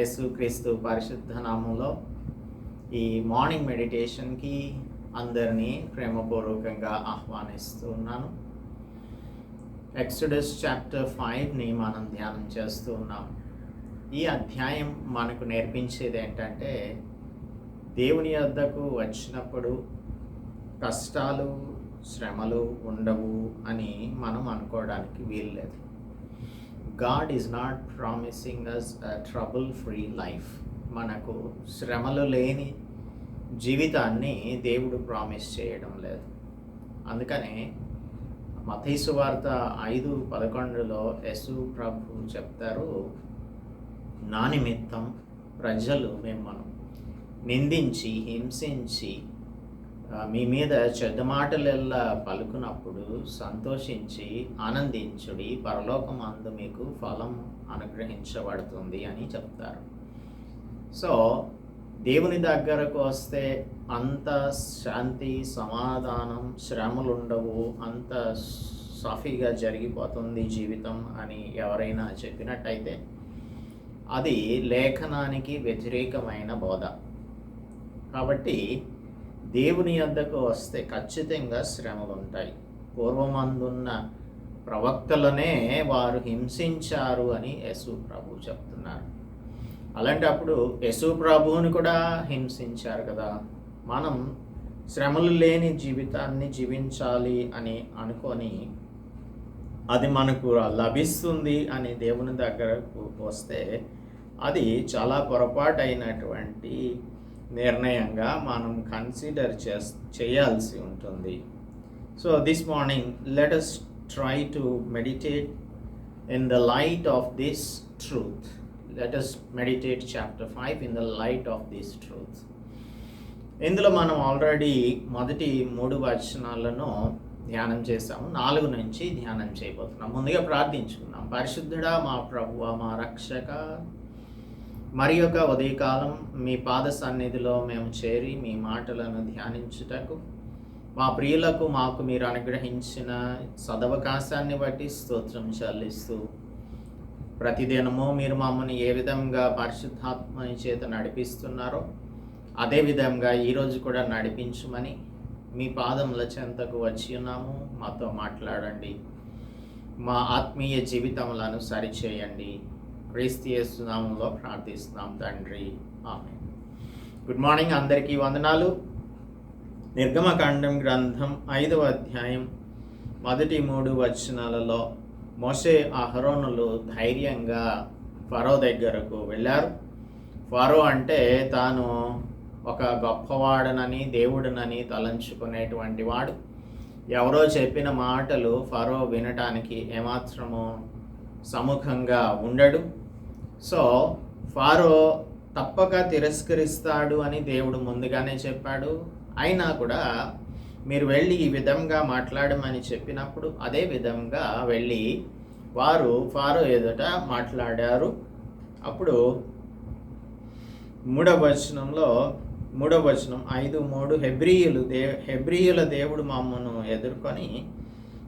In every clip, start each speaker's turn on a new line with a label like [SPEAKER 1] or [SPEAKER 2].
[SPEAKER 1] యేసుక్రీస్తు పరిశుద్ధ నామంలో ఈ మార్నింగ్ మెడిటేషన్కి అందరినీ ప్రేమపూర్వకంగా ఆహ్వానిస్తూ ఉన్నాను. ఎక్సడస్ చాప్టర్ ఫైవ్ని మనం ధ్యానం చేస్తూ ఉన్నాం. ఈ అధ్యాయం మనకు నేర్పించేది ఏంటంటే దేవుని వద్దకు వచ్చినప్పుడు కష్టాలు శ్రమలు ఉండవు అని మనం అనుకోవడానికి వీల్లేదు. God is not promising us a trouble free life మనకు శ్రమలు లేని జీవితాన్ని దేవుడు ప్రామిస్ చేయడం లేదు. అందుకనే మతీసు వార్త ఐదు పదకొండులో యశు ప్రభు చెప్తారు నా నిమిత్తం ప్రజలు మిమ్మల్ని నిందించి హింసించి మీ మీద చెడ్డ మాటలెల్లా పలుకునప్పుడు సంతోషించి ఆనందించుడి పరలోకమందు మీకు ఫలం అనుగ్రహించబడుతుంది అని చెప్తారు. సో దేవుని దగ్గరకు వస్తే అంత శాంతి సమాధానం శ్రమలు ఉండవు అంత సాఫీగా జరిగిపోతుంది జీవితం అని ఎవరైనా చెప్పినట్టయితే అది లేఖనానికి వ్యతిరేకమైన బోధ. కాబట్టి దేవుని యొద్దకు వస్తే ఖచ్చితంగా శ్రమలు ఉంటాయి. పూర్వమందున్న ప్రవక్తలనే వారు హింసించారు అని యశు ప్రభు చెప్తున్నారు. అలాంటప్పుడు యశు ప్రభువుని కూడా హింసించారు కదా. మనం శ్రమలు లేని జీవితాన్ని జీవించాలి అని అనుకొని అది మనకు లభిస్తుంది అని దేవుని దగ్గరకు వస్తే అది చాలా పొరపాటైనటువంటి నిర్ణయంగా మనం కన్సిడర్ చేస్ చేయాల్సి ఉంటుంది. So this morning let us try to meditate in the light of this truth let us meditate chapter five in the light of this truth ఇందులో మనం ఆల్రెడీ మొదటి మూడు వచనాలను ధ్యానం చేసాము నాలుగు నుంచి ధ్యానం చేయబోతున్నాం. ముందుగా ప్రార్థించుకున్నాం పరిశుద్ధుడా మా ప్రభువ మా రక్షక మరి యొక్క ఉదయకాలం మీ పాద సన్నిధిలో మేము చేరి మీ మాటలను ధ్యానించుటకు మా ప్రియులకు మాకు మీరు అనుగ్రహించిన సదవకాశాన్ని బట్టి స్తోత్రం చెల్లిస్తూ ప్రతిదినము మీరు మమ్మల్ని ఏ విధంగా పరిశుద్ధాత్మ చేత నడిపిస్తున్నారో అదే విధంగా ఈరోజు కూడా నడిపించమని మీ పాదముల చెంతకు వచ్చి ఉన్నాము. మాతో మాట్లాడండి. మా ఆత్మీయ జీవితములను సరిచేయండి. క్రీస్తునామంలో ప్రార్థిస్తున్నాం తండ్రి. ఆమె గుడ్ మార్నింగ్ అందరికీ వందనాలు. నిర్గమకాండం గ్రంథం ఐదవ అధ్యాయం మొదటి మూడు వచనాలలో మోసే అహరోనులు ధైర్యంగా ఫరో దగ్గరకు వెళ్ళారు. ఫరో అంటే తాను ఒక గొప్పవాడనని దేవుడనని తలంచుకునేటువంటి వాడు. ఎవరో చెప్పిన మాటలు ఫరో వినటానికి ఏమాత్రము సముఖంగా ఉండడు. సో ఫారో తప్పక తిరస్కరిస్తాడు అని దేవుడు ముందుగానే చెప్పాడు. అయినా కూడా మీరు వెళ్ళి ఈ విధంగా మాట్లాడమని చెప్పినప్పుడు అదే విధంగా వెళ్ళి వారు ఫారో ఎదుట మాట్లాడారు. అప్పుడు మూడవ వచనంలో మూడవ వచనం ఐదు మూడు హెబ్రియులు దే హెబ్రియుల దేవుడు మమ్మను ఎదుర్కొని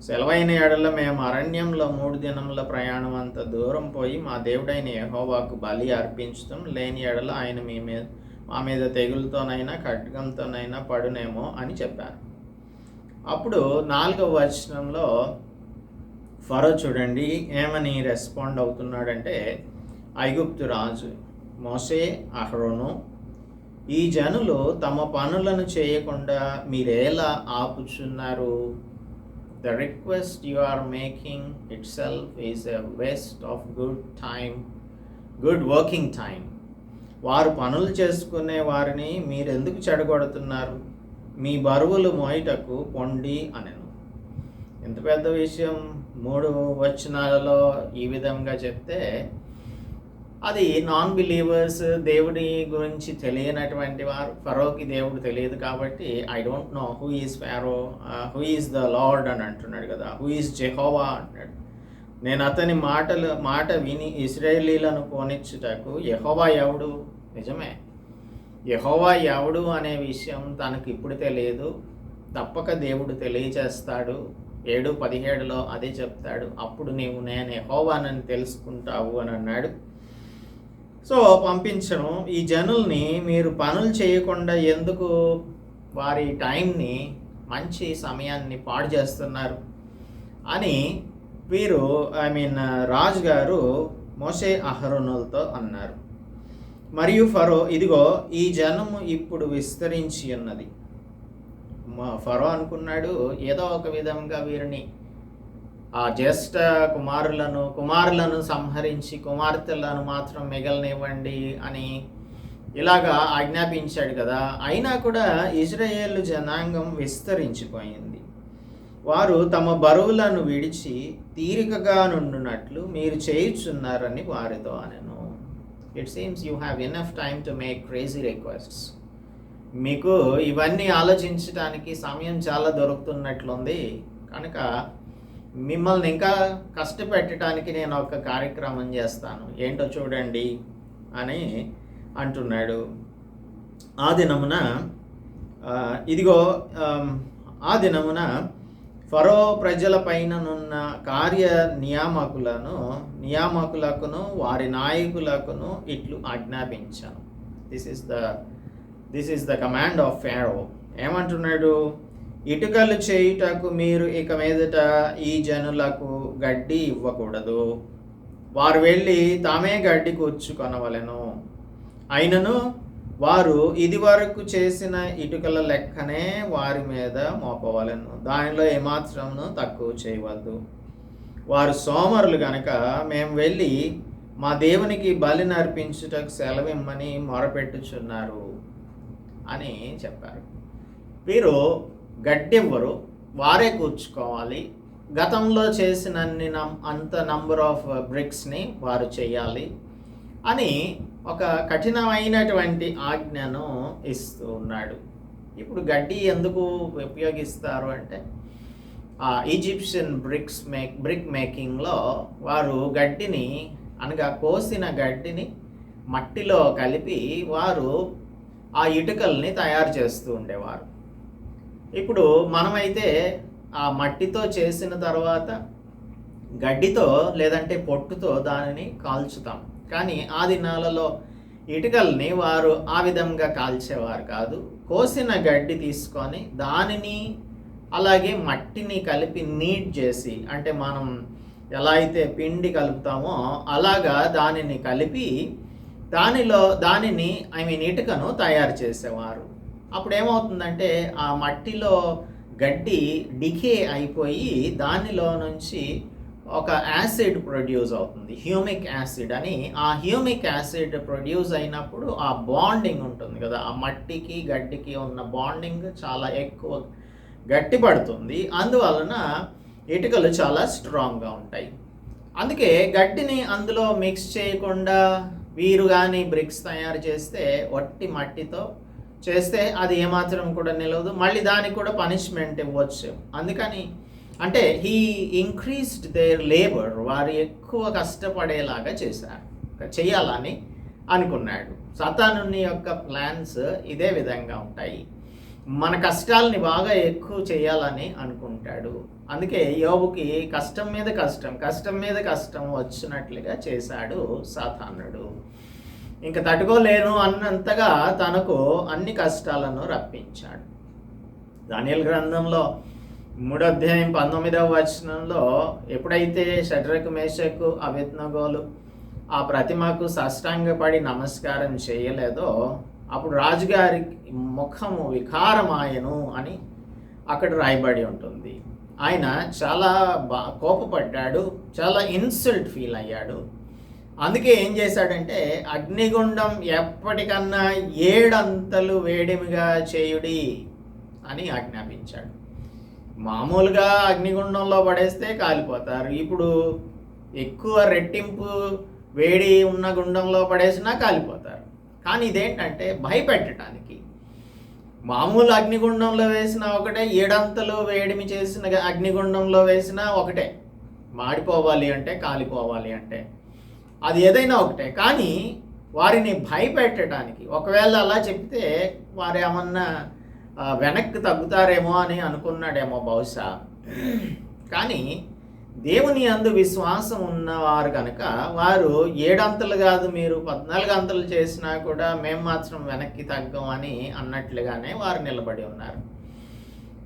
[SPEAKER 1] సెలవైన ఏడల మేము అరణ్యంలో మూడు దినముల ప్రయాణం అంత దూరం పోయి మా దేవుడైన యహోవాకు బలి అర్పించడం లేని ఎడల ఆయన మీ మీద మా మీద తెగులతోనైనా ఖడ్గంతోనైనా పడునేమో అని చెప్పారు. అప్పుడు నాలుగవ వచనంలో ఫరో చూడండి ఏమని రెస్పాండ్ అవుతున్నాడంటే ఐగుప్తు రాజు మోసే అహరోను ఈ జనులు తమ పనులను చేయకుండా మీరేలా ఆపుచున్నారు? The request you are making it self a a waste of good time good working time వారు పనులు చేసుకునే వారిని మీరు ఎందుకు చెడగొడుతున్నారు? మీ బరువులు మోయటకు పొండి అనెను. ఎంత పెద్ద విషయం మూడు వచనాలలో ఈ విధంగా చెప్తే అది నాన్ బిలీవర్స్ దేవుడి గురించి తెలియనటువంటి వారు ఫరోకి దేవుడు తెలియదు కాబట్టి I don't know who is Pharaoh who is the lord అని అంటున్నాడు కదా. హూ ఈజ్ జెహోవా అంటున్నాడు నేను అతని మాటలు మాట విని ఇస్రాయేలీలను పోనిచ్చుటకు యెహోవా ఎవడు? నిజమే. యెహోవా ఎవడు అనే విషయం తనకు ఇప్పుడు తెలియదు. తప్పక దేవుడు తెలియచేస్తాడు. ఏడు పదిహేడులో అదే చెప్తాడు. అప్పుడు నీవు నేను యహోవానని తెలుసుకుంటావు అని అన్నాడు. సో పంపించను. ఈ జనుల్ని మీరు పనులు చేయకుండా ఎందుకు వారి టైంని మంచి సమయాన్ని పాడు చేస్తున్నారు? అని వీరు ఐ మీన్ రాజు గారు మోసే అహరోనులతో అన్నారు. మరియు ఫరో ఇదిగో ఈ జనము ఇప్పుడు విస్తరించి ఉన్నది. మా ఫరో అనుకున్నాడు ఏదో ఒక విధంగా వీరిని ఆ జ్యేష్ఠ కుమారులను కుమారులను సంహరించి కుమార్తెలను మాత్రం మిగలనివ్వండి అని ఇలాగా ఆజ్ఞాపించాడు కదా. అయినా కూడా ఇజ్రాయేల్ జనాంగం విస్తరించిపోయింది. వారు తమ బరువులను విడిచి తీరికగా నుండునట్లు మీరు చేయుచున్నారని వారితో అనను. It seems you have enough time to make crazy requests మీకు ఇవన్నీ ఆలోచించడానికి సమయం చాలా దొరుకుతున్నట్లుంది. కనుక మిమ్మల్ని ఇంకా కష్టపెట్టడానికి నేను ఒక కార్యక్రమం చేస్తాను. ఏంటో చూడండి అని అంటున్నాడు. ఆ దినమున ఇదిగో ఆ దినమున ఫరో ప్రజల పైననున్న కార్య నియామకులను నియామకులకును వారి నాయకులకును ఇట్లు ఆజ్ఞాపించాను. This is the this is the command of Pharaoh ఏమంటున్నాడు? ఇటుకలు చేయుటకు మీరు ఇక మీదట ఈ జనులకు గడ్డి ఇవ్వకూడదు. వారు వెళ్ళి తామే గడ్డి కూర్చుకొనవలెను. అయినను వారు ఇదివరకు చేసిన ఇటుకల లెక్కనే వారి మీద మోపవలెను. దానిలో ఏమాత్రమును తక్కువ చేయవద్దు. వారు సోమరులు గనక మేము వెళ్ళి మా దేవునికి బలి నర్పించుటకు సెలవిమ్మని మొరపెట్టుచున్నారు అని చెప్పారు. వీరు గడ్డివ్వరు. వారే కూర్చుకోవాలి. గతంలో చేసినన్ని నం అంత నంబర్ ఆఫ్ బ్రిక్స్ని వారు చేయాలి అని ఒక కఠినమైనటువంటి ఆజ్ఞను ఇస్తూ ఉన్నాడు. ఇప్పుడు గడ్డి ఎందుకు ఉపయోగిస్తారు అంటే ఆ ఈజిప్షియన్ బ్రిక్స్ మేక్ బ్రిక్ మేకింగ్లో వారు గడ్డిని అనగా కోసిన గడ్డిని మట్టిలో కలిపి వారు ఆ ఇటుకల్ని తయారు చేస్తూ ఉండేవారు. ఇప్పుడు మనమైతే ఆ మట్టితో చేసిన తర్వాత గడ్డితో లేదంటే పొట్టుతో దానిని కాల్చుతాం. కానీ ఆ దినాలలో ఇటుకల్ని వారు ఆ విధంగా కాల్చేవారు కాదు. కోసిన గడ్డి తీసుకొని దానిని అలాగే మట్టిని కలిపి నీట్ చేసి అంటే మనం ఎలా అయితే పిండి కలుపుతామో అలాగా దానిని కలిపి దానిలో దానిని ఐ మీన్ ఇటుకను తయారు చేసేవారు. అప్పుడు ఏమవుతుందంటే ఆ మట్టిలో గడ్డి డికే అయిపోయి దానిలో నుంచి ఒక యాసిడ్ ప్రొడ్యూస్ అవుతుంది హ్యూమిక్ యాసిడ్ అని. ఆ హ్యూమిక్ యాసిడ్ ప్రొడ్యూస్ అయినప్పుడు ఆ బాండింగ్ ఉంటుంది కదా ఆ మట్టికి గడ్డికి ఉన్న బాండింగ్ చాలా ఎక్కువ గట్టిపడుతుంది. అందువలన ఇటుకలు చాలా స్ట్రాంగ్గా ఉంటాయి. అందుకే గడ్డిని అందులో మిక్స్ చేయకుండా వీరు కానీ బ్రిక్స్ తయారు చేస్తే వట్టి మట్టితో చేస్తే అది ఏమాత్రం కూడా నిలవదు. మళ్ళీ దానికి కూడా పనిష్మెంట్ ఇవ్వచ్చు. అందుకని అంటే హీ ఇంక్రీస్డ్ దేర్ లేబర్ వారు ఎక్కువ కష్టపడేలాగా చేశారు. చేయాలని అనుకున్నాడు. సతానుని యొక్క ప్లాన్స్ ఇదే విధంగా ఉంటాయి. మన కష్టాలని బాగా ఎక్కువ చేయాలని అనుకుంటాడు. అందుకే యోబుకి కష్టం మీద కష్టం కష్టం మీద కష్టం వచ్చినట్లుగా చేశాడు సాతానుడు. ఇంక తట్టుకోలేను అన్నంతగా తనకు అన్ని కష్టాలను రప్పించాడు. దానియల్ గ్రంథంలో మూడో అధ్యాయం పంతొమ్మిదవ వచనంలో ఎప్పుడైతే షడ్రకు మేషకు అభిజ్ఞగోలు ఆ ప్రతిమకు సాష్టాంగపడి నమస్కారం చేయలేదో అప్పుడు రాజుగారి ముఖము వికారమాయను అని అక్కడ రాయబడి ఉంటుంది. ఆయన చాలా బా కోపపడ్డాడు చాలా ఇన్సల్ట్ ఫీల్ అయ్యాడు. అందుకే ఏం చేశాడంటే అగ్నిగుండం ఎప్పటికన్నా ఏడంతలు వేడిమిగా చేయుడి అని ఆజ్ఞాపించాడు. మామూలుగా అగ్నిగుండంలో పడేస్తే కాలిపోతారు. ఇప్పుడు ఎక్కువ రెట్టింపు వేడి ఉన్న గుండంలో పడేసినా కాలిపోతారు. కానీ ఇదేంటంటే భయపెట్టడానికి. మామూలు అగ్నిగుండంలో వేసిన ఒకటే ఏడంతలు వేడిమి చేసిన అగ్నిగుండంలో వేసినా ఒకటే. మాడిపోవాలి అంటే కాలిపోవాలి అంటే. అది ఏదైనా ఒకటే. కానీ వారిని భయపెట్టడానికి ఒకవేళ అలా చెప్తే వారు ఏమన్నా వెనక్కి తగ్గుతారేమో అని అనుకున్నాడేమో బహుశా. కానీ దేవుని అందు విశ్వాసం ఉన్నవారు కనుక వారు ఏడంతలు కాదు మీరు పద్నాలుగు అంతలు చేసినా కూడా మేము మాత్రం వెనక్కి తగ్గం అని అన్నట్లుగానే వారు నిలబడి ఉన్నారు.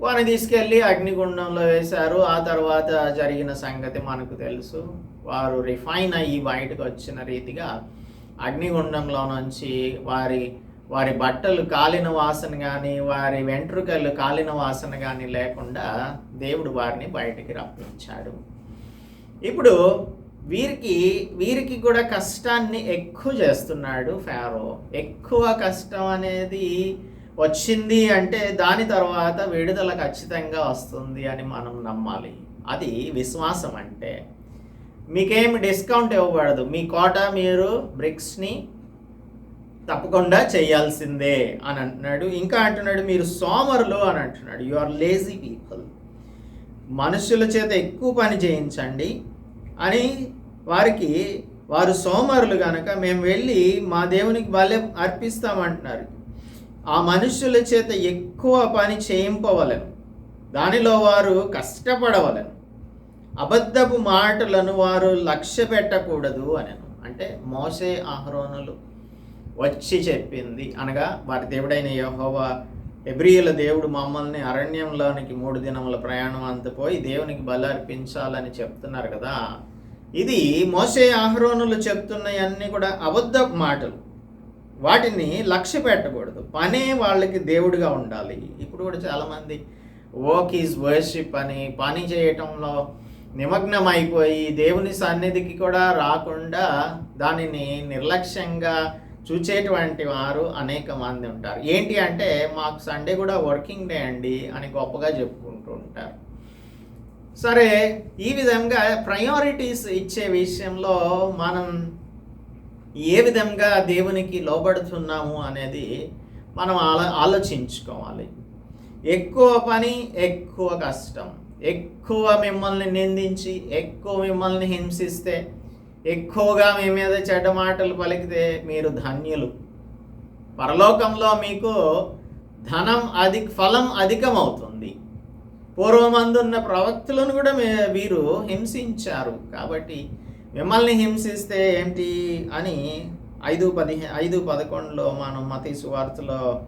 [SPEAKER 1] వారిని తీసుకెళ్ళి అగ్నిగుండంలో వేశారు. ఆ తర్వాత జరిగిన సంగతి మనకు తెలుసు. వారు రిఫైన్ అయ్యి బయటకు వచ్చిన రీతిగా అగ్నిగుండంలో నుంచి వారి వారి బట్టలు కాలిన వాసన కానీ వారి వెంట్రుకలు కాలిన వాసన కానీ లేకుండా దేవుడు వారిని బయటికి రప్పించాడు. ఇప్పుడు వీరికి వీరికి కూడా కష్టాన్ని ఎక్కువ చేస్తున్నాడు ఫారో. ఎక్కువ కష్టం అనేది వచ్చింది అంటే దాని తర్వాత విడుదల ఖచ్చితంగా వస్తుంది అని మనం నమ్మాలి. అది విశ్వాసం అంటే మీకేమి డిస్కౌంట్ ఇవ్వబడదు మీ కోట మీరు బ్రిక్స్ని తప్పకుండా చేయాల్సిందే అని అంటున్నాడు. ఇంకా అంటున్నాడు మీరు సోమరులు అని అంటున్నాడు. యు ఆర్ లేజీ పీపుల్ మనుషుల చేత ఎక్కువ పని చేయించండి అని వారికి వారు సోమరులు కనుక మేము వెళ్ళి మా దేవునికి బలె అర్పిస్తామంటున్నారు. ఆ మనుషుల చేత ఎక్కువ పని చేయింపవలను. దానిలో వారు కష్టపడవలను. అబద్ధపు మాటలను వారు లక్ష్య పెట్టకూడదు అనను. అంటే మోసే ఆహ్రోనులు వచ్చి చెప్పింది అనగా వారి దేవుడైన యహోవా ఎబ్రియుల దేవుడు మమ్మల్ని అరణ్యంలోనికి మూడు దినముల ప్రయాణం అంతపోయి దేవునికి బలి అర్పించాలని చెప్తున్నారు కదా. ఇది మోసే ఆహ్రోనులు చెప్తున్నవన్నీ కూడా అబద్ధ మాటలు. వాటిని లక్ష్య పెట్టకూడదు. పనే వాళ్ళకి దేవుడిగా ఉండాలి. ఇప్పుడు కూడా చాలామంది వర్క్ ఈజ్ వర్షిప్ అని పని చేయటంలో నిమగ్నం అయిపోయి దేవుని సన్నిధికి కూడా రాకుండా దానిని నిర్లక్ష్యంగా చూచేటువంటి వారు అనేక మంది ఉంటారు. ఏంటి అంటే మాకు సండే కూడా వర్కింగ్ డే అండి అని గొప్పగా చెప్పుకుంటూ ఉంటారు. సరే ఈ విధంగా ప్రయారిటీస్ ఇచ్చే విషయంలో మనం ఏ విధంగా దేవునికి లోబడుతున్నాము అనేది మనం ఆలో ఆలోచించుకోవాలి. ఎక్కువ పని ఎక్కువ కష్టం. ఎక్కువ మిమ్మల్ని నిందించి ఎక్కువ మిమ్మల్ని హింసిస్తే ఎక్కువగా మీ మీద చెడ్డ మాటలు పలికితే మీరు ధన్యులు. పరలోకంలో మీకు ధనం అధిక ఫలం అధికమవుతుంది. పూర్వమందున్న ప్రవక్తులను కూడా వీరు హింసించారు. కాబట్టి మిమ్మల్ని హింసిస్తే ఏంటి అని ఐదు పదిహే ఐదు పదకొండులో మనం మతీ సువార్తలో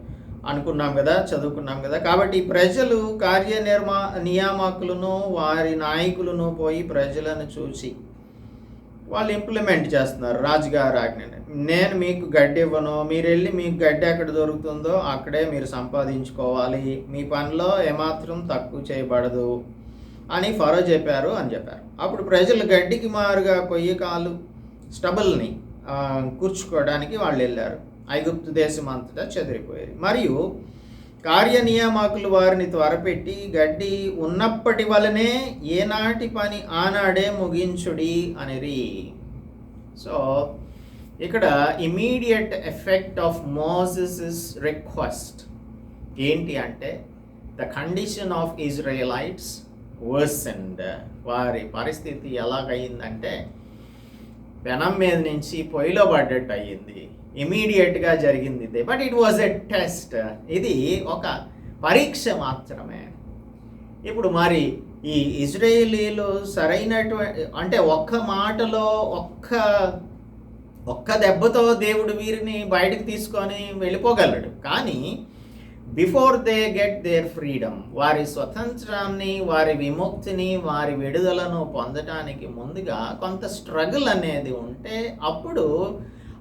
[SPEAKER 1] అనుకున్నాం కదా చదువుకున్నాం కదా. కాబట్టి ప్రజలు కార్యనిర్మా నియామకులను వారి నాయకులను పోయి ప్రజలను చూసి వాళ్ళు ఇంప్లిమెంట్ చేస్తున్నారు. రాజుగారి ఆజ్ఞని. నేను మీకు గడ్డి ఇవ్వను మీరు వెళ్ళి మీకు గడ్డి ఎక్కడ దొరుకుతుందో అక్కడే మీరు సంపాదించుకోవాలి. మీ పనిలో ఏమాత్రం తక్కువ చేయబడదు అని ఫరో చెప్పారు అని చెప్పారు. అప్పుడు ప్రజలు గడ్డికి మారుగా కొయ్యి కాలు స్టబుల్ని కూర్చుకోవడానికి వాళ్ళు వెళ్ళారు. ఐగుప్తు దేశం అంతటా చెదిరిపోయేది. మరియు కార్యనియామకులు వారిని త్వరపెట్టి గడ్డి ఉన్నప్పటి వలనే ఏనాటి పని ఆనాడే ముగించుడి అనేది సో ఇక్కడ immediate effect of Moses request ఏంటి అంటే the condition of Israelites and వారి పరిస్థితి ఎలాగయిందంటే పెనం మీద నుంచి పొయ్యిలో పడ్డట్టు అయ్యింది. ఇమీడియట్గా జరిగింది. ఇది but it was a test ఇది ఒక పరీక్ష మాత్రమే. ఇప్పుడు మరి ఈ ఇజ్రాయేలీలు సరైనటువంటి అంటే ఒక్క మాటలో ఒక్క ఒక్క దెబ్బతో దేవుడు వీరిని బయటకు తీసుకొని వెళ్ళిపోగలడు. కానీ before they get their freedom వారి స్వతంత్రాన్ని వారి విముక్తిని వారి విడుదలను పొందటానికి ముందుగా కొంత స్ట్రగుల్ అనేది ఉంటే అప్పుడు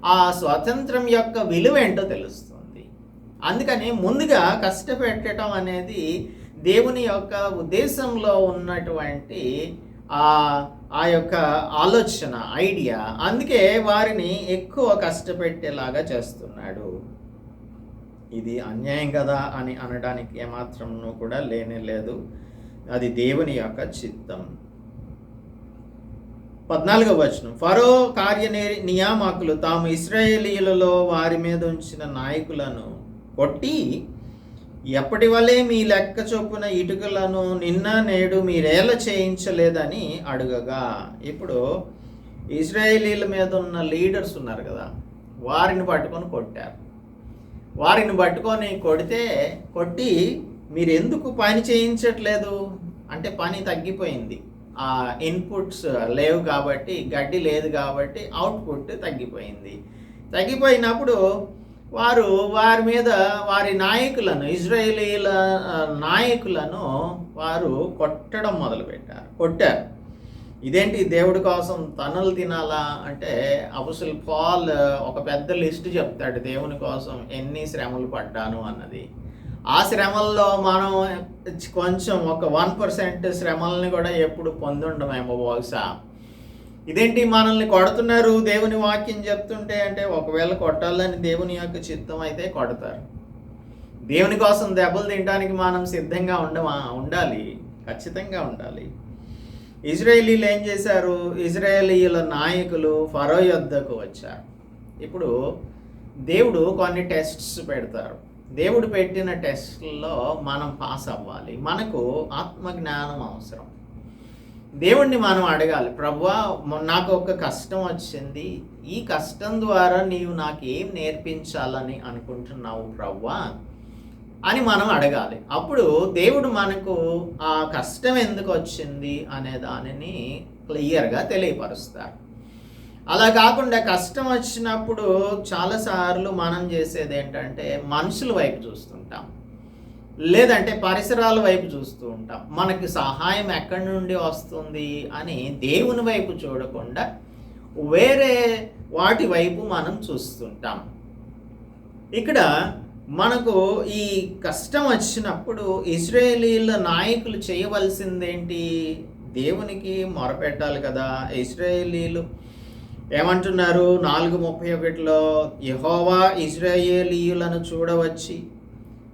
[SPEAKER 1] ఆ స్వాతంత్రం యొక్క విలువ ఏంటో తెలుస్తుంది. అందుకని ముందుగా కష్టపెట్టడం అనేది దేవుని యొక్క ఉద్దేశంలో ఉన్నటువంటి ఆ ఆ యొక్క ఆలోచన ఐడియా. అందుకే వారిని ఎక్కువ కష్టపెట్టేలాగా చేస్తున్నాడు. ఇది అన్యాయం కదా అని అనడానికి ఏమాత్రం కూడా లేనే లేదు. అది దేవుని యొక్క చిత్తం. పద్నాలుగవ వచనం. ఫరో కార్య నియామకులు తాము ఇస్రాయేలీలలో వారి మీద ఉంచిన నాయకులను కొట్టి ఎప్పటి వలే మీ లెక్క చొప్పున ఇటుకలను నిన్న నేడు మీరేలా చేయించలేదని అడుగగా. ఇప్పుడు ఇజ్రాయేలీల మీద ఉన్న లీడర్స్ ఉన్నారు కదా వారిని పట్టుకొని కొట్టారు. వారిని పట్టుకొని కొడితే కొట్టి మీరు ఎందుకు పని చేయించట్లేదు? అంటే పని తగ్గిపోయింది. ఇన్పుట్స్ లేవు కాబట్టి గడ్డి లేదు కాబట్టి అవుట్పుట్ తగ్గిపోయింది. తగ్గిపోయినప్పుడు వారు వారి మీద వారి నాయకులను ఇజ్రాయేలీల నాయకులను వారు కొట్టడం మొదలుపెట్టారు. కొట్టారు. ఇదేంటి దేవుడి కోసం తనులు తినాలా అంటే అబుసుల్ పాల్ ఒక పెద్ద లిస్ట్ చెప్తాడు దేవుని కోసం ఎన్ని శ్రమలు పడ్డాను అన్నది. ఆ శ్రమల్లో మనం కొంచెం ఒక వన్ పర్సెంట్ శ్రమల్ని కూడా ఎప్పుడు పొందుండమేమో బహుశా. ఇదేంటి మనల్ని కొడుతున్నారు దేవుని వాక్యం చెప్తుంటే అంటే ఒకవేళ కొట్టాలని దేవుని యొక్క చిత్తం అయితే కొడతారు. దేవుని కోసం దెబ్బలు తినడానికి మనం సిద్ధంగా ఉండమా? ఉండాలి. ఖచ్చితంగా ఉండాలి. ఇజ్రాయేలీలు ఏం చేశారు? ఇజ్రాయేలీల నాయకులు ఫరో యొద్దకు వచ్చారు. ఇప్పుడు దేవుడు కొన్ని టెస్ట్స్ పెడతారు. దేవుడు పెట్టిన టెస్ట్లో మనం పాస్ అవ్వాలి. మనకు ఆత్మజ్ఞానం అవసరం. దేవుణ్ణి మనం అడగాలి. ప్రభా నాకు ఒక కష్టం వచ్చింది. ఈ కష్టం ద్వారా నీవు నాకు ఏం నేర్పించాలని అనుకుంటున్నావు ప్రవ్వా అని మనం అడగాలి. అప్పుడు దేవుడు మనకు ఆ కష్టం ఎందుకు వచ్చింది అనే దానిని క్లియర్గా తెలియపరుస్తారు అలా కాకుండా కష్టం వచ్చినప్పుడు చాలాసార్లు మనం చేసేది ఏంటంటే మనుషుల వైపు చూస్తుంటాం. లేదంటే పరిసరాల వైపు చూస్తూ ఉంటాం. మనకి సహాయం ఎక్కడి నుండి వస్తుంది అని దేవుని వైపు చూడకుండా వేరే వాటి వైపు మనం చూస్తుంటాం. ఇక్కడ మనకు ఈ కష్టం వచ్చినప్పుడు ఇస్రాయేలీల నాయకులు చేయవలసిందేంటి? దేవునికి మొరపెట్టాలి కదా. ఇస్రాయేలీలు ఏమంటున్నారు? నాలుగు ముప్పై ఒకటిలో యహోవా ఇజ్రాయేలీయులను చూడవచ్చి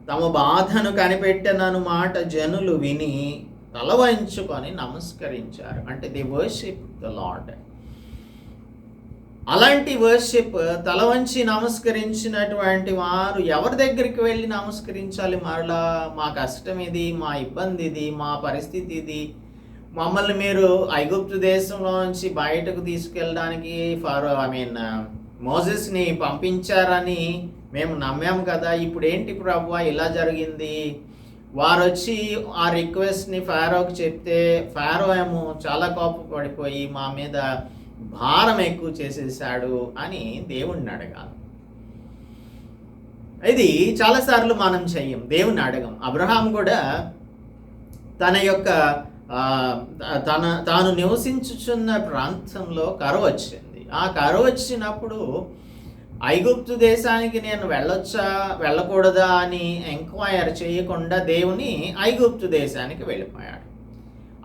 [SPEAKER 1] తమ బాధను కనిపెట్టనను మాట జనులు విని తల వంచుకొని నమస్కరించారు. అంటే ది వర్షిప్ ద లాడ్ అలాంటి వర్షిప్ తల వంచి నమస్కరించినటువంటి వారు ఎవరి దగ్గరికి వెళ్ళి నమస్కరించాలి? మరలా మా కష్టం ఇది మా ఇబ్బంది ఇది మా పరిస్థితి ఇది. మమ్మల్ని మీరు ఐగుప్తు దేశంలో నుంచి బయటకు తీసుకెళ్ళడానికి ఫారో ఐ మీన్ మోజెస్ని పంపించారని మేము నమ్మాము కదా. ఇప్పుడు ఏంటి ప్రభు ఇలా జరిగింది? వారు వచ్చి ఆ రిక్వెస్ట్ని ఫారోకి చెప్తే ఫారో ఏమో చాలా కోపపడిపోయి మా మీద భారం ఎక్కువ చేసేసాడు అని దేవుణ్ణి అడగాలి. ఇది చాలాసార్లు మనం చెయ్యం దేవుణ్ణి అడగం. అబ్రహాం కూడా తన యొక్క తన తాను నివసించుచున్న ప్రాంతంలో కరువు వచ్చింది. ఆ కరువు వచ్చినప్పుడు ఐగుప్తు దేశానికి నేను వెళ్ళొచ్చా వెళ్ళకూడదా అని ఎంక్వైర్ చేయకుండా దేవుని ఐగుప్తు దేశానికి వెళ్ళిపోయాడు.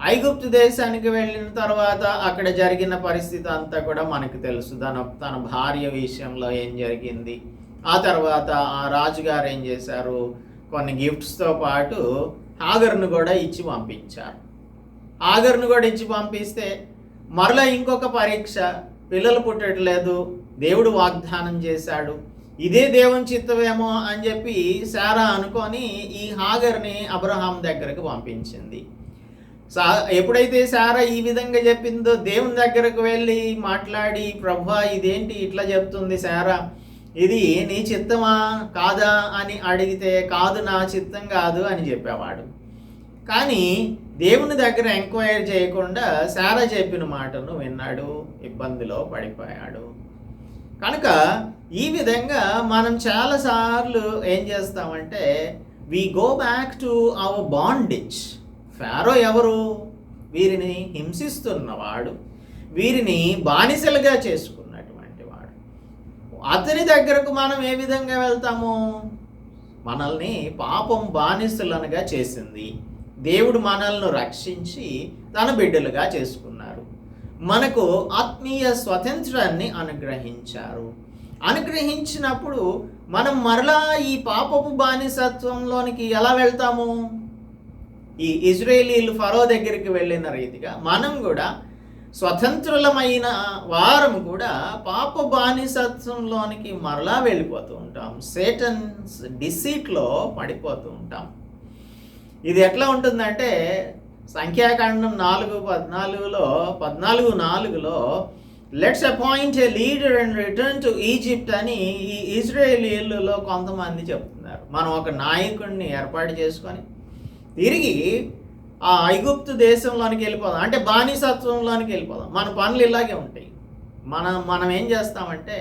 [SPEAKER 1] ఐగుప్తు దేశానికి వెళ్ళిన తర్వాత అక్కడ జరిగిన పరిస్థితి అంతా కూడా మనకు తెలుసు. తన తన భార్య విషయంలో ఏం జరిగింది? ఆ తర్వాత ఆ రాజుగారు ఏం చేశారు? కొన్ని గిఫ్ట్స్తో పాటు హాగర్ను కూడా ఇచ్చి పంపించారు. ఆగర్ను కూడా ఇచ్చి పంపిస్తే మరలా ఇంకొక పరీక్ష పిల్లలు పుట్టట్లేదు దేవుడు వాగ్దానం చేశాడు. ఇదే దేవుని చిత్తమేమో అని చెప్పి సారా అనుకొని ఈ హాగర్ని అబ్రహాం దగ్గరకు పంపించింది. సా ఎప్పుడైతే సారా ఈ విధంగా చెప్పిందో దేవుని దగ్గరకు వెళ్ళి మాట్లాడి ప్రభా ఇదేంటి ఇట్లా చెప్తుంది సారా ఇది నీ చిత్తమా? కాదా? అని అడిగితే కాదు నా చిత్తం కాదు అని చెప్పేవాడు. కానీ దేవుని దగ్గర ఎంక్వైరీ చేయకుండా సారా చెప్పిన మాటను విన్నాడు ఇబ్బందిలో పడిపోయాడు. కనుక ఈ విధంగా మనం చాలాసార్లు ఏం చేస్తామంటే we go back to our bondage Pharaoh ఎవరు? వీరిని హింసిస్తున్నవాడు వీరిని బానిసలుగా చేసుకున్నటువంటి వాడు. అతని దగ్గరకు మనం ఏ విధంగా వెళ్తాము? మనల్ని పాపం బానిసలనుగా చేసింది. దేవుడు మనల్ని రక్షించి తన బిడ్డలుగా చేసుకున్నారు. మనకు ఆత్మీయ స్వతంత్రాన్ని అనుగ్రహించారు. అనుగ్రహించినప్పుడు మనం మరలా ఈ పాపపు బానిసత్వంలోనికి ఎలా వెళ్తాము? ఈ ఇజ్రాయేలీలు ఫరో దగ్గరికి వెళ్ళిన రీతిగా మనం కూడా స్వతంత్రులమైన వారం కూడా పాప బానిసత్వంలోనికి మరలా వెళ్ళిపోతూ ఉంటాం. సేటన్స్ డిసీట్లో పడిపోతూ ఉంటాం. ఇది ఎట్లా ఉంటుందంటే సంఖ్యాకాండం నాలుగు పద్నాలుగులో పద్నాలుగు నాలుగులో let's appoint a leader and return to Egypt అని ఈ ఇజ్రాయేలీలలో కొంతమంది చెప్తున్నారు. మనం ఒక నాయకుడిని ఏర్పాటు చేసుకొని తిరిగి ఆ ఐగుప్తు దేశంలోనికి వెళ్ళిపోదాం. అంటే బానిసత్వంలోనికి వెళ్ళిపోదాం. మన పనులు ఇలాగే ఉంటాయి. మనం మనం ఏం చేస్తామంటే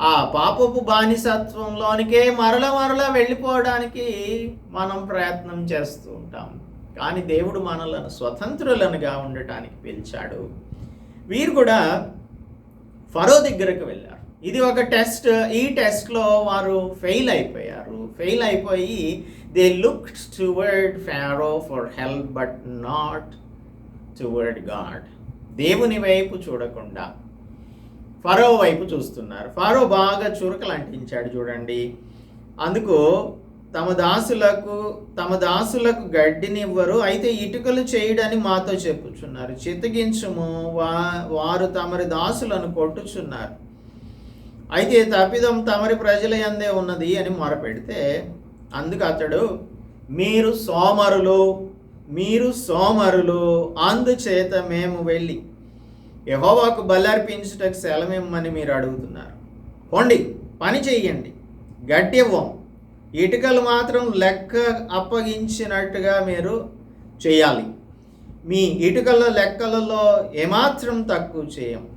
[SPEAKER 1] ఆ పాపపు బానిసత్వంలోనికే మరల మరల వెళ్ళిపోవడానికి మనం ప్రయత్నం చేస్తూ ఉంటాం. కానీ దేవుడు మనలను స్వతంత్రులనుగా ఉండటానికి పిలిచాడు. వీరు కూడా ఫరో దగ్గరకు వెళ్ళారు. ఇది ఒక టెస్ట్. ఈ టెస్ట్లో వారు ఫెయిల్ అయిపోయారు. ఫెయిల్ అయిపోయి they look toward Pharaoh for help but not toward God. దేవుని వైపు చూడకుండా ఫరో వైపు చూస్తున్నారు. ఫరో బాగా చురకలు అంటించాడు చూడండి. అందుకు తమ దాసులకు తమ దాసులకు గడ్డినివ్వరు అయితే ఇటుకలు చేయడని మాతో చెప్పుచున్నారు. చితగించుము వా వారు తమరి దాసులను కొట్టుచున్నారు. అయితే తప్పిదం తమరి ప్రజల ఎందే ఉన్నది అని మొరపెడితే అందుకు అతడు మీరు సోమరులు మీరు సోమరులు అందుచేత మేము వెళ్ళి యహోవాకు బలర్పించుటకు సెలమిమ్మని మీరు అడుగుతున్నారు. పోండి పని చెయ్యండి. గట్టి ఇవ్వం ఇటుకలు మాత్రం లెక్క అప్పగించినట్టుగా మీరు చేయాలి మీ ఇటుకల లెక్కలలో ఏమాత్రం తక్కువ చేయం.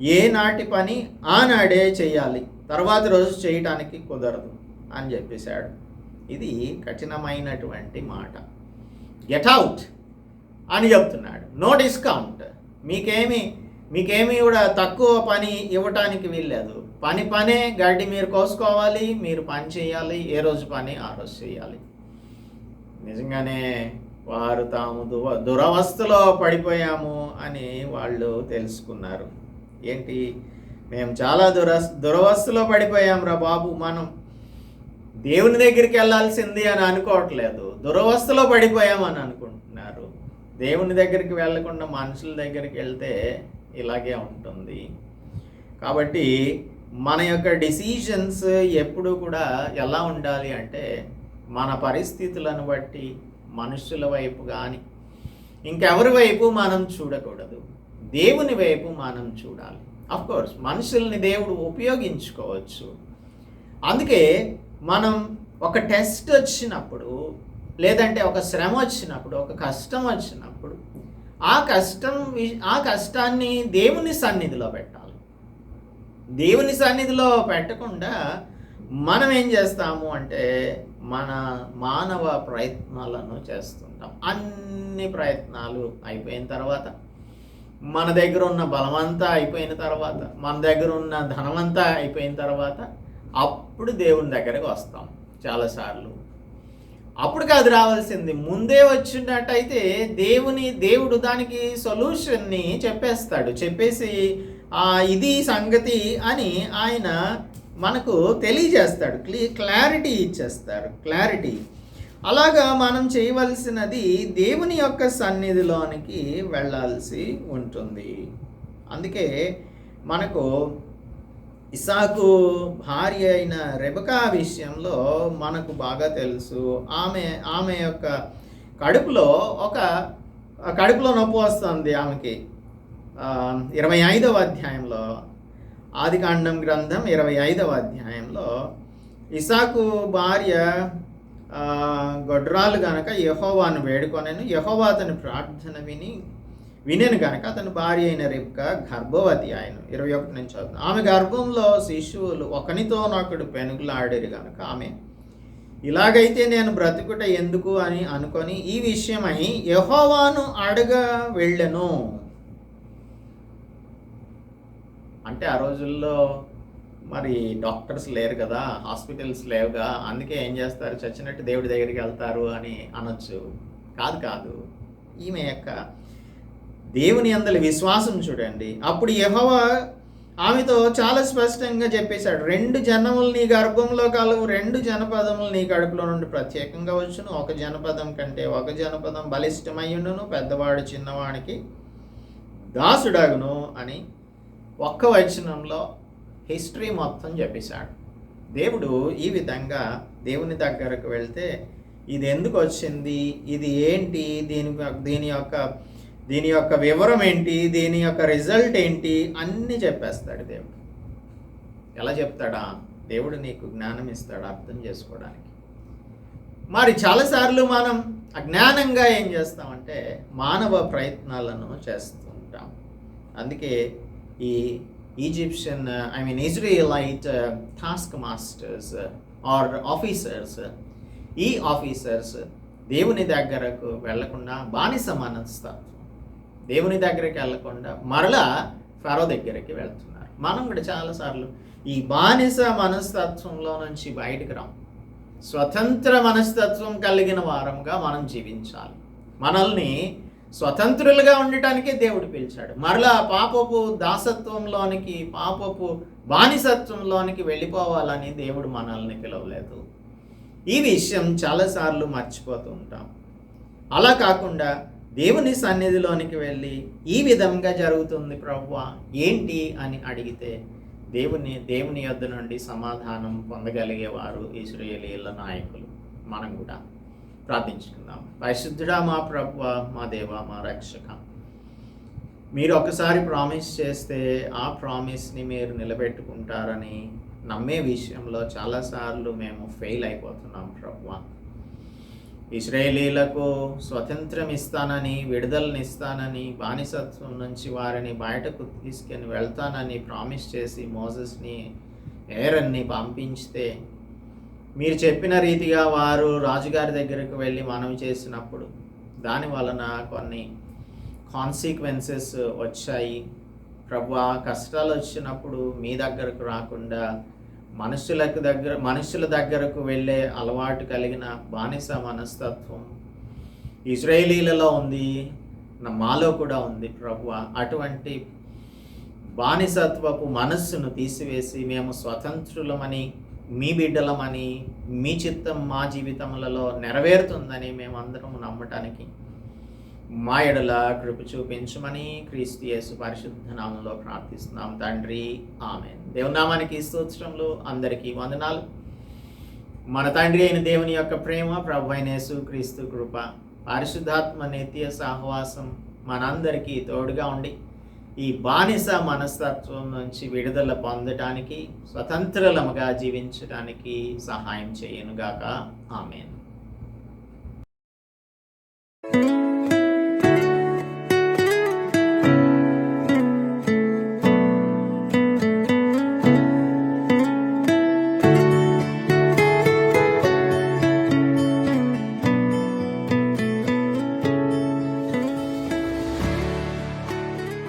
[SPEAKER 1] ఏ నాటి పని ఆనాడే చేయాలి తర్వాత రోజు చేయటానికి కుదరదు అని చెప్పేశాడు. ఇది కఠినమైనటువంటి మాట. గెట్ అవుట్ అని చెప్తున్నాడు. No discount. మీకేమి మీకేమి కూడా తక్కువ పని ఇవ్వటానికి వీల్లేదు. పని పనే గడ్డి మీరు కోసుకోవాలి మీరు పని చేయాలి ఏ రోజు పని ఆ రోజు చేయాలి. నిజంగానే వారు తాము దువ దురవస్థలో పడిపోయాము అని వాళ్ళు తెలుసుకున్నారు. ఏంటి? మేము చాలా దుర దురవస్థలో పడిపోయాం రా బాబు మనం. దేవుని దగ్గరికి వెళ్ళాల్సింది అని అనుకోవట్లేదు. దురవస్థలో పడిపోయామని అనుకుంటున్నాం. దేవుని దగ్గరికి వెళ్ళకుండా మనుషుల దగ్గరికి వెళ్తే ఇలాగే ఉంటుంది. కాబట్టి మన యొక్క డిసిషన్స్ ఎప్పుడు కూడా ఎలా ఉండాలి అంటే మన పరిస్థితులను బట్టి మనుషుల వైపు కానీ ఇంకెవరి వైపు మనం చూడకూడదు. దేవుని వైపు మనం చూడాలి. కోర్స్ మనుషుల్ని దేవుడు ఉపయోగించుకోవచ్చు. అందుకే మనం ఒక టెస్ట్ వచ్చినప్పుడు లేదంటే ఒక శ్రమ వచ్చినప్పుడు ఒక కష్టం వచ్చినప్పుడు ఆ కష్టం ఆ కష్టాన్ని దేవుని సన్నిధిలో పెట్టాలి. దేవుని సన్నిధిలో పెట్టకుండా మనం ఏం చేస్తాము అంటే మన మానవ ప్రయత్నాలను చేస్తుంటాం. అన్ని ప్రయత్నాలు అయిపోయిన తర్వాత మన దగ్గర ఉన్న బలమంతా అయిపోయిన తర్వాత మన దగ్గర ఉన్న ధనమంతా అయిపోయిన తర్వాత అప్పుడు దేవుని దగ్గరకు వస్తాం. చాలాసార్లు అప్పుడు కాదు రావాల్సింది. ముందే వచ్చినట్టయితే దేవుని దేవుడు దానికి సొల్యూషన్ని చెప్పేస్తాడు. చెప్పేసి ఇది సంగతి అని ఆయన మనకు తెలియజేస్తాడు. క్లీ క్లారిటీ ఇచ్చేస్తారు క్లారిటీ. అలాగా మనం చేయవలసినది దేవుని యొక్క సన్నిధిలోనికి వెళ్ళాల్సి ఉంటుంది. అందుకే మనకు ఇసాకు భార్య అయిన రెబకా విషయంలో మనకు బాగా తెలుసు. ఆమె ఆమె యొక్క కడుపులో ఒక కడుపులో నొప్పి వస్తుంది ఆమెకి. ఇరవై ఐదవ అధ్యాయంలో ఆదికాండం గ్రంథం ఇరవై ఐదవ అధ్యాయంలో ఇసాకు భార్య గొడ్రాలు గనక యహోవాను వేడుకొనేను. యహోవా అతని ప్రార్థన విని వినేను గనక అతని భార్య అయిన రిబ్క గర్భవతి ఆయన ఇరవై ఒకటి నుంచి చదువుతుంది. ఆమె గర్భంలో శిశువులు ఒకనితో నొకడు పెనుగులాడిరు గనక ఆమె ఇలాగైతే నేను బ్రతుకుట ఎందుకు అని అనుకొని ఈ విషయమై యహోవాను అడగ వెళ్ళను. అంటే ఆ రోజుల్లో మరి డాక్టర్స్ లేరు కదా హాస్పిటల్స్ లేవుగా అందుకే ఏం చేస్తారు? చచ్చినట్టు దేవుడి దగ్గరికి వెళ్తారు అని అనొచ్చు. కాదు కాదు. ఈమె యొక్క దేవుని అందరి విశ్వాసం చూడండి. అప్పుడు యహోవ ఆమెతో చాలా స్పష్టంగా చెప్పేశాడు. రెండు జనములు నీ గర్భంలో కలవు రెండు జనపదములు నీ కడుపులో నుండి ప్రత్యేకంగా వచ్చును. ఒక జనపదం కంటే ఒక జనపదం బలిష్టమయ్యుండును. పెద్దవాడు చిన్నవాడికి దాసుడగును అని ఒక్క వచనంలో హిస్టరీ మొత్తం చెప్పేశాడు. దేవుడు ఈ విధంగా దేవుని దగ్గరకు వెళ్తే ఇది ఎందుకు వచ్చింది? ఇది ఏంటి? దీని దీని యొక్క దీని యొక్క వివరం ఏంటి? దీని యొక్క రిజల్ట్ ఏంటి? అన్నీ చెప్పేస్తాడు దేవుడు. ఎలా చెప్తాడా? దేవుడు నీకు జ్ఞానం ఇస్తాడు అర్థం చేసుకోవడానికి. మరి చాలాసార్లు మనం అజ్ఞానంగా ఏం చేస్తామంటే మానవ ప్రయత్నాలను చేస్తుంటాం. అందుకే ఈ Egyptian I mean Israelite task masters or officers ఈ ఆఫీసర్స్ దేవుని దగ్గరకు వెళ్ళకుండా బానిస మనస్తత్వం దేవుని దగ్గరికి వెళ్ళకుండా మరలా ఫరో దగ్గరికి వెళ్తున్నారు. మనం కూడా చాలాసార్లు ఈ బానిస మనస్తత్వంలో నుంచి బయటకు రాం. స్వతంత్ర మనస్తత్వం కలిగిన వారంగా మనం జీవించాలి. మనల్ని స్వతంత్రులుగా ఉండటానికే దేవుడు పిలిచాడు. మరలా పాపపు దాసత్వంలోనికి పాపపు బానిసత్వంలోనికి వెళ్ళిపోవాలని దేవుడు మనల్ని పిలవలేదు. ఈ విషయం చాలాసార్లు మర్చిపోతూ ఉంటాం. అలా కాకుండా దేవుని సన్నిధిలోనికి వెళ్ళి ఈ విధంగా జరుగుతుంది ప్రవ్వా ఏంటి అని అడిగితే దేవుని దేవుని యొద్ద నుండి సమాధానం పొందగలిగేవారు ఇస్రాయేలీల నాయకులు. మనం కూడా ప్రార్థించుకుందాం. పరిశుద్ధుడా మా ప్రభు మా దేవ మా రక్షక మీరు ఒకసారి ప్రామిస్ చేస్తే ఆ ప్రామిస్ని మీరు నిలబెట్టుకుంటారని నమ్మే విషయంలో చాలాసార్లు మేము ఫెయిల్ అయిపోతున్నాం ప్రభు ఇస్రాయేలీలకు స్వతంత్రం ఇస్తానని విడుదలనిస్తానని బానిసత్వం నుంచి వారిని బయటకు తీసుకొని వెళ్తానని ప్రామిస్ చేసి మోజెస్ని ఏరన్ని పంపించితే మీరు చెప్పిన రీతిగా వారు రాజుగారి దగ్గరకు వెళ్ళి మనవి చేసినప్పుడు దాని వలన కొన్ని కాన్సిక్వెన్సెస్ వచ్చాయి. ప్రభు కష్టాలు వచ్చినప్పుడు మీ దగ్గరకు రాకుండా మనుషులకు దగ్గర మనుషుల దగ్గరకు వెళ్ళే అలవాటు కలిగిన బానిస మనస్తత్వం ఇజ్రాయేలీలలో ఉంది మాలో కూడా ఉంది ప్రభు. అటువంటి బానిసత్వపు మనస్సును తీసివేసి మేము స్వతంత్రులమని మీ బిడ్డలమని మీ చిత్తం మా జీవితములలో నెరవేరుతుందని మేమందరం నమ్మటానికి మా ఎడల కృప చూపించమని క్రీస్తు యేసు పరిశుద్ధ నామంలో ప్రార్థిస్తున్నాం తండ్రి. ఆమె దేవునామానికి స్తోత్రంలో అందరికీ వందనాలు. మన తండ్రి అయిన దేవుని యొక్క ప్రేమ ప్రభు అయిన యేసు క్రీస్తు కృప పరిశుద్ధాత్మ నిత్య సహవాసం మనందరికీ తోడుగా ఉండి ఈ బానిస మనస్తత్వం నుంచి విడుదల పొందటానికి స్వతంత్రలముగా జీవించడానికి సహాయం చేయనుగాక. ఆమెను.